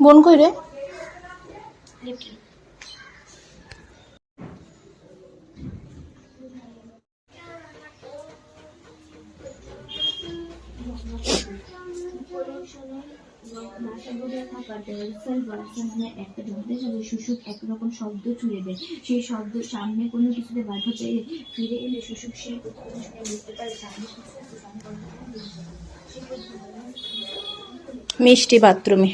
বোন কই রে? শুশুক একরকম শব্দ দেয় সেই শব্দ সামনে কোনো কিছুতে পেয়ে ফিরে এলে শুশুক সেই মিষ্টি বাথরুমে।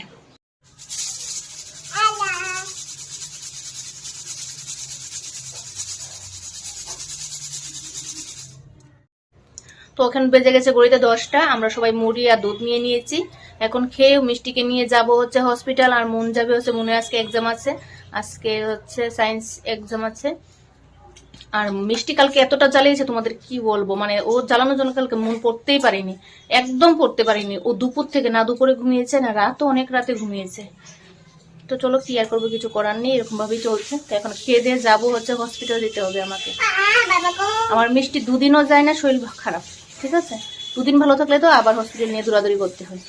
তো ওখানে বেজে গেছে গড়িতে দশটা আমরা সবাই মুড়ি আর দুধ নিয়ে নিয়েছি। এখন খেয়ে মিষ্টিকে নিয়ে যাব হচ্ছে হসপিটাল আর মন যাবে হচ্ছে মনে আজকে এক্সাম আছে। আজকে হচ্ছে সায়েন্স এক্সাম আছে। আর মিষ্টি কালকে এতটা জ্বালিয়েছে তোমাদের কি বলব? মানে ও জ্বালানোর জন্য কালকে মন পড়তেই পারিনি একদম পড়তে পারিনি। ও দুপুর থেকে না দুপুরে ঘুমিয়েছে না রাতও অনেক রাতে ঘুমিয়েছে। তো চলো কি আর করব কিছু করার নেই এরকম ভাবেই চলছে। তো এখন খেয়ে দিয়ে যাব হচ্ছে হসপিটাল যেতে হবে আমাকে। আমার মিষ্টি দুদিনও যায় না শরীর খারাপ। ঠিক আছে? দুদিন ভালো থাকলে তো আবার হসপিটাল নিয়ে দৌড়াদৌড়ি করতে হয়।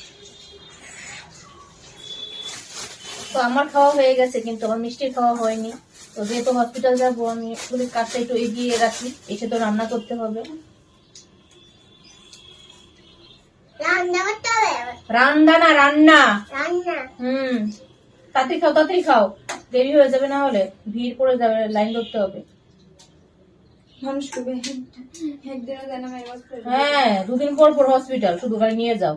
তো আমার খাওয়া হয়ে গেছে কিন্তু আমার মিষ্টির খাওয়া হয়নি। তো যেহেতু হসপিটাল যাব আমি একটু কাজটা একটু এগিয়ে রাখি এসে তো রান্না করতে হবে। রান্না না রান্না। রান্না। হুম। তাড়াতাড়ি খাও তাড়াতাড়ি খাও। দেরি হয়ে যাবে না হলে ভিড় পড়ে যাবে লাইন ধরতে হবে। মানুষ করবে একদিনও যেন আমি এবার করব। হ্যাঁ দুদিন পর পর হসপিটাল শুধু গাড়ি নিয়ে যাও।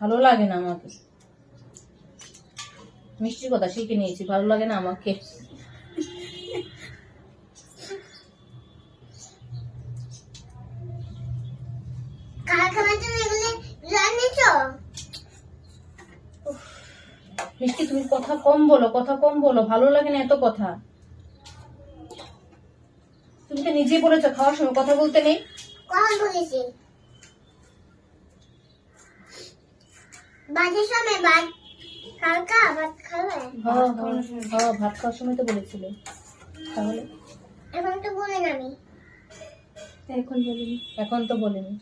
ভালো লাগে না আমাকে। মিষ্টির কথা শিখে নিয়েছি ভালো লাগে না আমাকে। মিষ্টি তুমি কথা কম বলো কথা কম বলো ভালো লাগে না এত কথা। নিজেই বলেছ খাওয়ার সময় কথা বলতে নেই? কখন বলেছি। বাজে সময় ভাত কালকা ভাত খাবে হ্যাঁ। হ্যাঁ, হ্যাঁ ভাত খাওয়ার সময় তো বলেছিলে। তাহলে? এখন তো বলেন আমি। এখন বলিনি। এখন তো বলিনি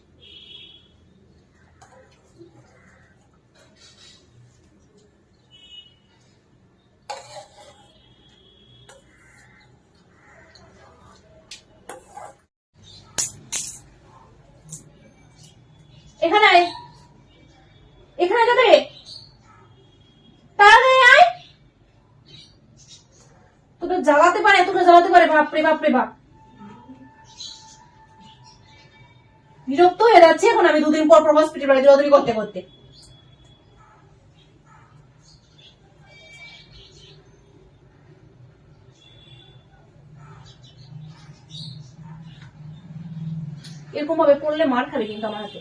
এখানে আয় এখানে যাবে তাড়াতাড়ি আয় তোকে জ্বালাতে পারে বাপ বিরক্ত হয়ে যাচ্ছে এখন আমি দুদিন পর পর হসপিটালে দৌড়াদৌড়ি করতে করতে। এরকম ভাবে পড়লে মার খাবে কিন্তু আমার হাতে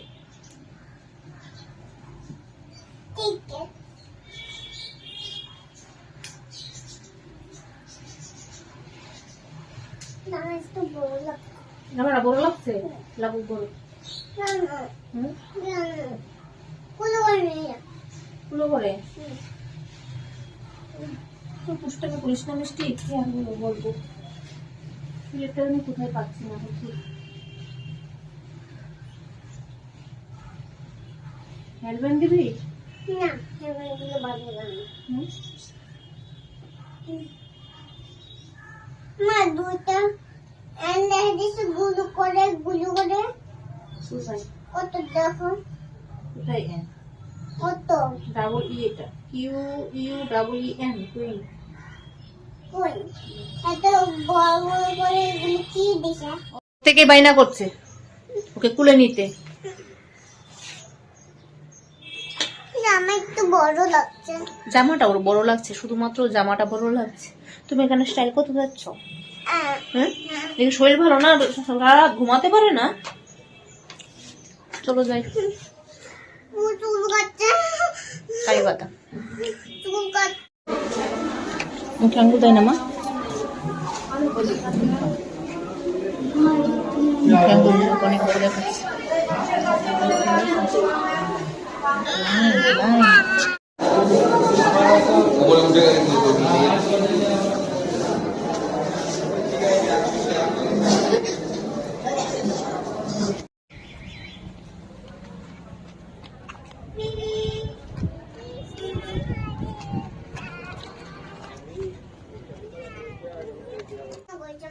ঠিক আছে না একটু বড় জামাটা বড় লাগছে? লাগুক বড়। কোনো করে পুষ্টাকে না মিষ্টি কি বলব আমি কোথায় পাচ্ছি না দেখি। হেলমেট দিবি? না বাজে মা দুইটা গুলো করে গুলো করে কত দেখো কত ডাবল ই এটা Q U double E N queen কই এত বড় বড় করে এগুলো কি থেকে বাইনা করছে। ওকে কুলে নিতে। জামাটা ওর বড় লাগছে শুধুমাত্র জামাটা বড় লাগছে। তুমি এখানে স্টাইল করতে যাচ্ছ? হ্যাঁ? শরীর ভালো না? সারা ঘুমাতে পারে না? চলো যাই। মুখে না মা? অনেক বড় দেখাচ্ছে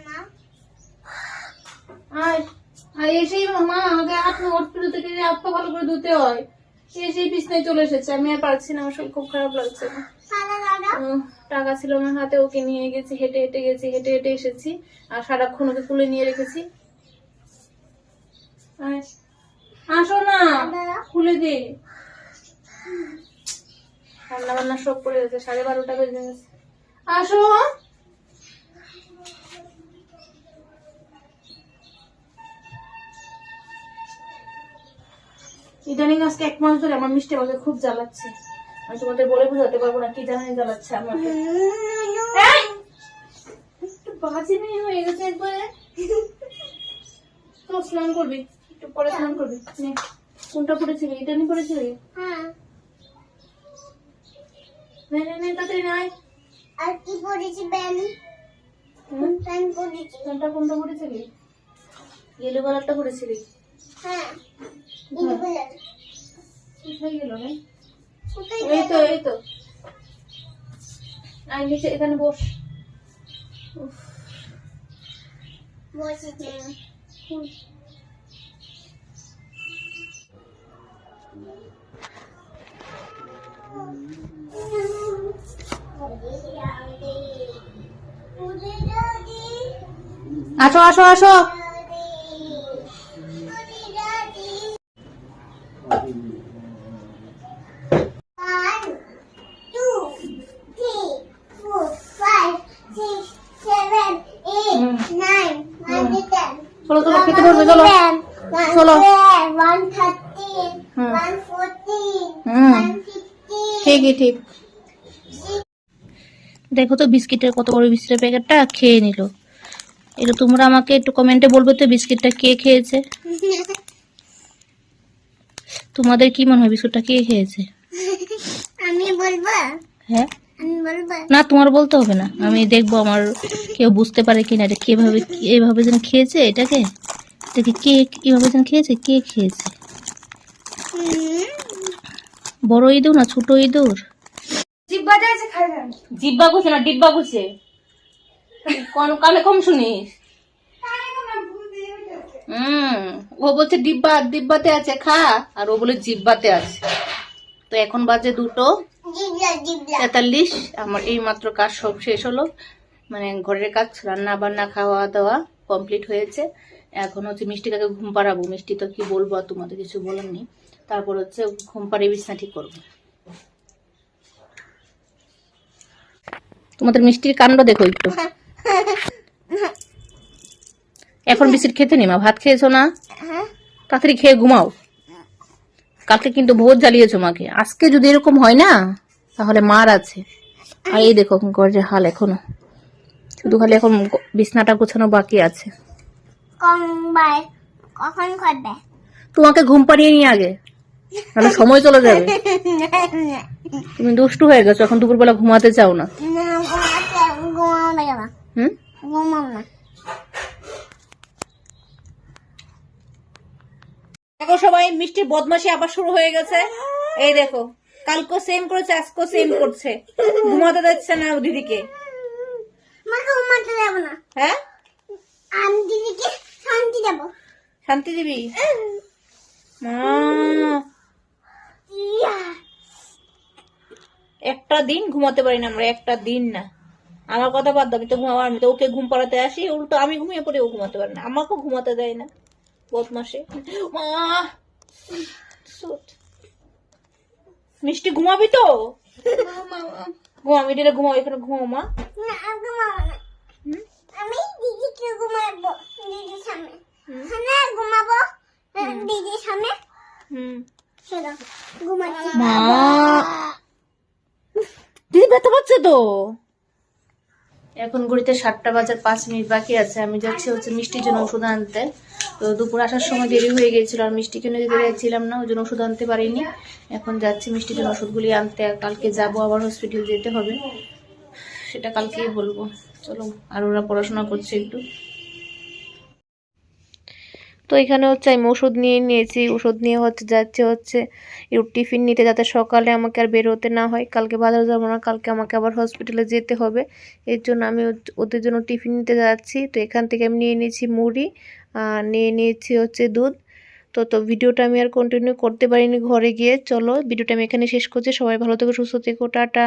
মা আর আর এসেই মা আমাকে হাত হসপিটাল থেকে হাত পা ভালো করে ধুতে হয় এসেই বিছনায় চলে এসেছে আমি আর পারছি না আমার খুব খারাপ লাগছে। টাকা ছিল আমার হাতে ওকে নিয়ে গেছি হেঁটে হেঁটে গেছি হেঁটে হেঁটে এসেছি আর সারাক্ষণ ওকে তুলে নিয়ে রেখেছি। আসো না খুলে দে। রান্না বান্না সব করে গেছে সাড়ে বারোটা বেজে গেছে। আসো। ইদানিং আজকে এক মাস ধরে আমার মিষ্টি আমাকে খুব জ্বালাচ্ছে। আমি তোমাদের বলে বোঝাতে পারব না কি জানাই জ্বালাচ্ছে আমাকে। বাজে মেয়ে হয়ে গেছে একবারে। তো স্নান করবি একটু পরে স্নান করবি। কোনটা পড়েছিলি? এটা নিয়ে পড়েছিলি? হ্যাঁ। নে নে নে তাড়াতাড়ি নাই আর কি পড়েছি ব্যান ব্যান পড়েছি। কোনটা কোনটা পড়েছিলি? ইয়েলো কালারটা পড়েছিলি? হ্যাঁ। কোথায় গেল রে। এই তো এই তো। আই নিচে এখানে বস। আসো আসো আসো। Thirteen, হুম। ঠিকই ঠিক। দেখো তো বিস্কিটের কত বড় বিস্কিটের প্যাকেটটা খেয়ে নিল। এটা তোমরা আমাকে একটু কমেন্টে বলবে তো বিস্কিটটা কে খেয়েছে। তোমাদের কি মনে হয় বিস্কুটটা কে খেয়েছে? আমি বলব? হ্যাঁ? না তোমার বলতে হবে না। আমি দেখব আমার কেউ বুঝতে পারে কিনা এটা কীভাবে এভাবে যেন খেয়েছে এটাকে। এটাকে কে কীভাবে যেন খেয়েছে? কে খেয়েছে। বড় ইঁদুর না ছোট ইঁদুর জিব্বা গুছে না। ডিব্বা গুছে কোন কানে কম শুনিস? হুম ও বলছে ডিব্বা ডিব্বাতে আছে খা। আর ও বলে জিব্বাতে আছে। তো এখন বাজে দুটো তেতাল্লিশ। আমার এই মাত্র কাজ সব শেষ হলো। মানে ঘরের কাজ রান্না বান্না খাওয়া দাওয়া কমপ্লিট হয়েছে। এখন হচ্ছে মিষ্টিটাকে ঘুম পাড়াবো? মিষ্টি তো কি বলব আর তোমাদের কিছু বলার নেই। তারপর হচ্ছে ঘুম পাড়িয়ে বিছনা ঠিক করব। তোমাদের মিষ্টির কাণ্ড দেখো একটু। এখন বিস্কিট খেতে নি মা, ভাত খেয়েছো না? তাড়াতাড়ি খেয়ে ঘুমাও। কালকে কিন্তু ভোজ জ্বালিয়েছো মাকে। আজকে যদি এরকম হয় না, তাহলে মার আছে। আর এই দেখো, ঘরের হাল এখনও। শুধু খালি এখন বিছনাটা গোছানো বাকি আছে। কখন খাবে তোমাকে ঘুম পাড়িয়ে নিয়ে আগে। তাহলে সময় চলে যাবে। তুমি দুষ্টু হয়ে গেছো এখন দুপুরবেলা ঘুমাতে চাও না। হুম? ঘুমাও দেখো সবাই মিষ্টির বদমাশি আবার শুরু হয়ে গেছে। এই দেখো কালকে সেম করেছে আজকে সেম করছে। ঘুমাতে দিচ্ছে না দিদিকে। ঘুমাতে যাব না। হ্যাঁ? আমি দিদিকে শান্তি দেবো। শান্তি দিবি? মা। একটা দিন ঘুমাতে পারি না আমরা একটা দিন না। আমার কথা বাদ আমি তো ঘুমাবো আমি তো ওকে ঘুম পাড়াতে আসি উল্টো আমি ঘুমিয়ে পড়ে ও ঘুমাতে পারে না। আমাকেও ঘুমাতে দেয় না বদমাসে মা। মিষ্টি ঘুমাবি তো? ঘুমাবি দিলে ঘুমাবো এখানে ঘুমাও মা। না ঘুমাবো না। হুম? ঘুমাবো? দিদির সামনে। হ্যাঁ ঘুমাবো? দিদির সামনে? হুম। শোনো ঘুমাচ্ছি। মা। দিদি ব্যথা পাচ্ছে তো? এখন ঘড়িতে সাতটা বাজার পাঁচ মিনিট বাকি আছে। আমি যাচ্ছি হচ্ছে মিষ্টির জন্য ওষুধ আনতে। তো দুপুর আসার সময় দেরি হয়ে গিয়েছিল আর মিষ্টি কিনে দিতে যাচ্ছিলাম না ওই জন্য ওষুধ আনতে পারিনি। এখন যাচ্ছি মিষ্টির জন্য ওষুধগুলি আনতে। আর কালকে যাব আবার হসপিটাল যেতে হবে। সেটা কালকেই বলব। চলো, আর ওরা পড়াশোনা করছে একটু। তো এখানে হচ্ছে আমি ওষুধ নিয়ে নিয়েছি। ওষুধ নিয়ে হচ্ছে যাচ্ছে হচ্ছে টিফিন নিতে যাতে সকালে আমাকে আর বের হতে না হয়। কালকে বাজার যাব না, কালকে আমাকে আবার হসপিটালে যেতে হবে। এর জন্য আমি ওদের জন্য টিফিন নিতে যাচ্ছি। তো এখান থেকে আমি নিয়ে নিয়েছি মুড়ি, আর নিয়ে নিয়েছি হচ্ছে দুধ। তো তো ভিডিওটা আমি আর কন্টিনিউ করতে পারিনি ঘরে গিয়ে। চলো, ভিডিওটা আমি এখানে শেষ করছি। সবাই ভালো থেকো, সুস্থ থেকো, টাটা।